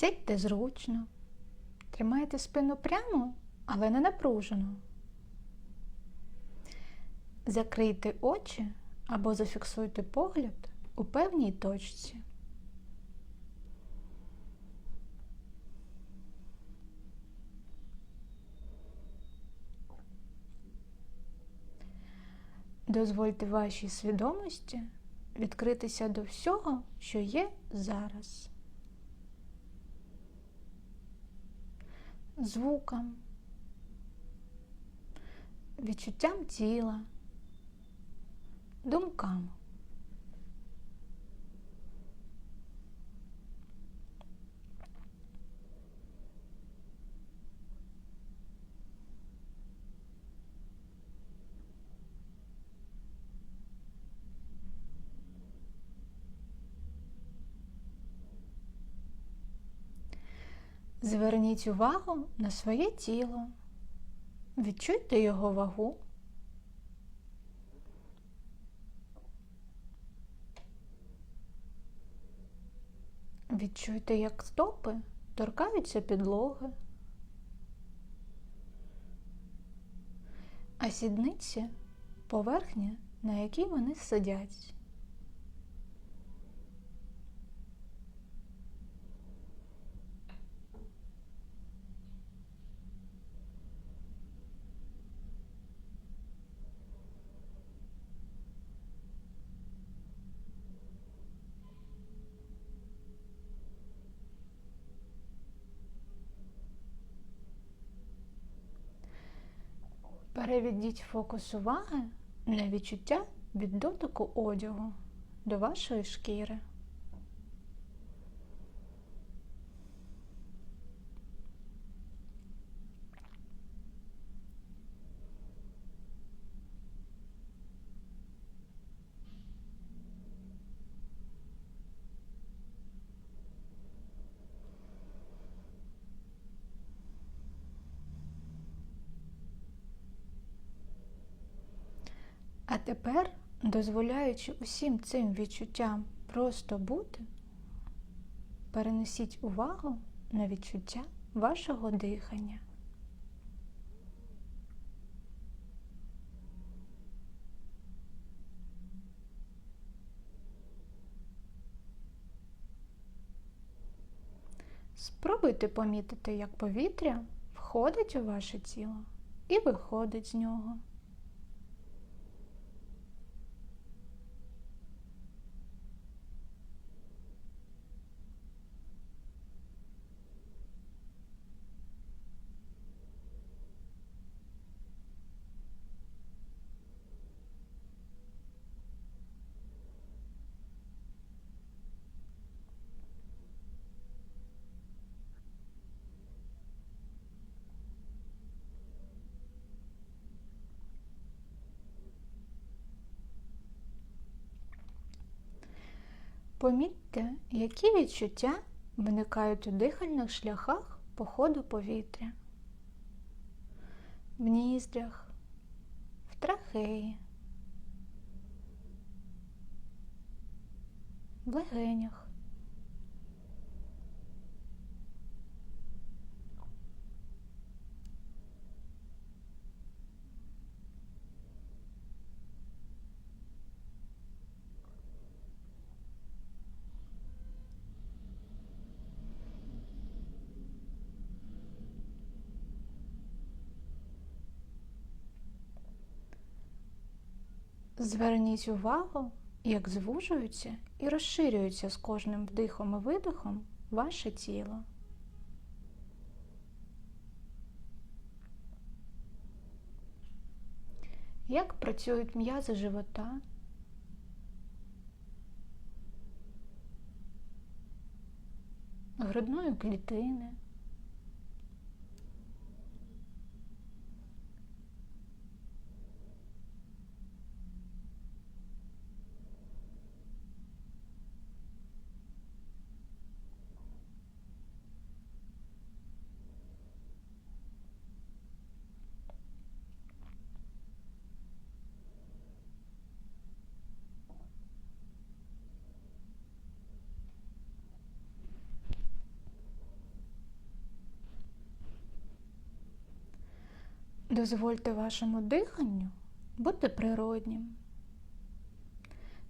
Сядьте зручно, тримайте спину прямо, але не напружено. Закрийте очі або зафіксуйте погляд у певній точці. Дозвольте вашій свідомості відкритися до всього, що є зараз. Звукам, відчуттям тіла, думкам. Зверніть увагу на своє тіло. Відчуйте його вагу. Відчуйте, як стопи торкаються підлоги, а сідниці поверхня, на якій вони сидять. Переведіть фокус уваги на відчуття від дотику одягу до вашої шкіри. А тепер, дозволяючи усім цим відчуттям просто бути, перенесіть увагу на відчуття вашого дихання. Спробуйте помітити, як повітря входить у ваше тіло і виходить з нього. Помітьте, які відчуття виникають у дихальних шляхах походу повітря, в ніздрях, в трахеї, в легенях. Зверніть увагу, як звужуються і розширюються з кожним вдихом і видихом ваше тіло. Як працюють м'язи живота, грудної клітини. Дозвольте вашому диханню бути природнім.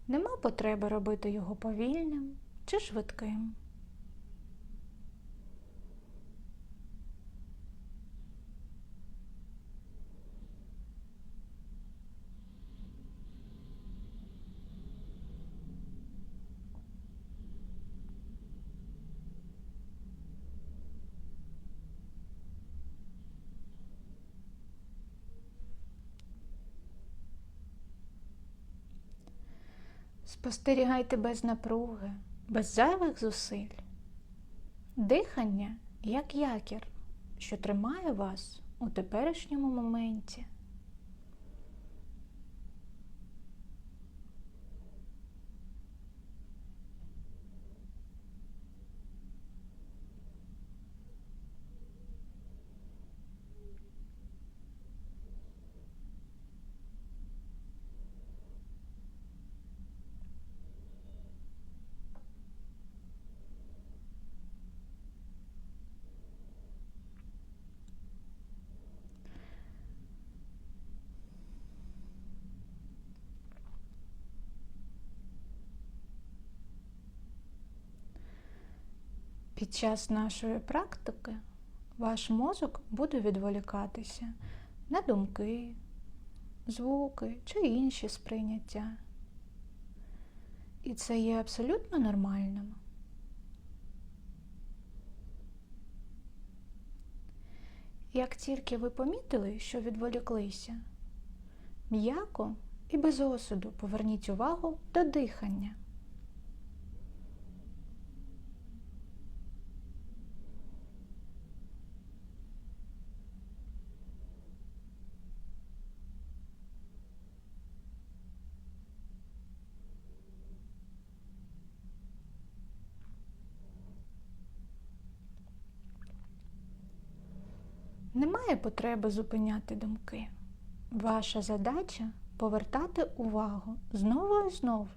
Нема потреби робити його повільним чи швидким. Спостерігайте без напруги, без зайвих зусиль. Дихання як якір, що тримає вас у теперішньому моменті. Під час нашої практики ваш мозок буде відволікатися на думки, звуки чи інші сприйняття. І це є абсолютно нормальним. Як тільки ви помітили, що відволіклися, м'яко і без осуду поверніть увагу до дихання. Немає потреби зупиняти думки. Ваша задача повертати увагу знову і знову.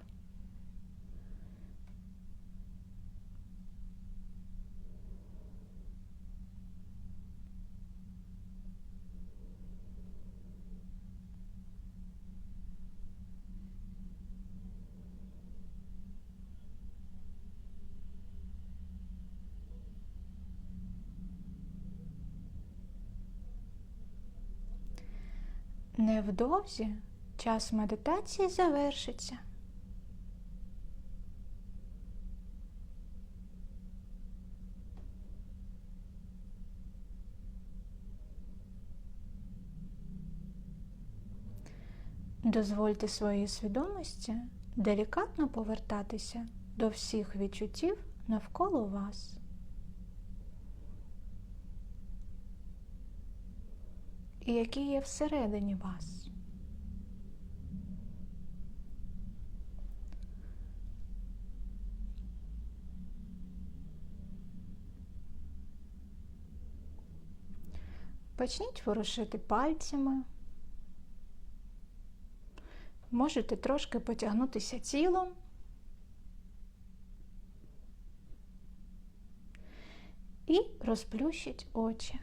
Невдовзі час медитації завершиться. Дозвольте своїй свідомості делікатно повертатися до всіх відчуттів навколо вас. І які є всередині вас. Почніть ворушити пальцями. Можете трошки потягнутися тілом. І розплющіть очі.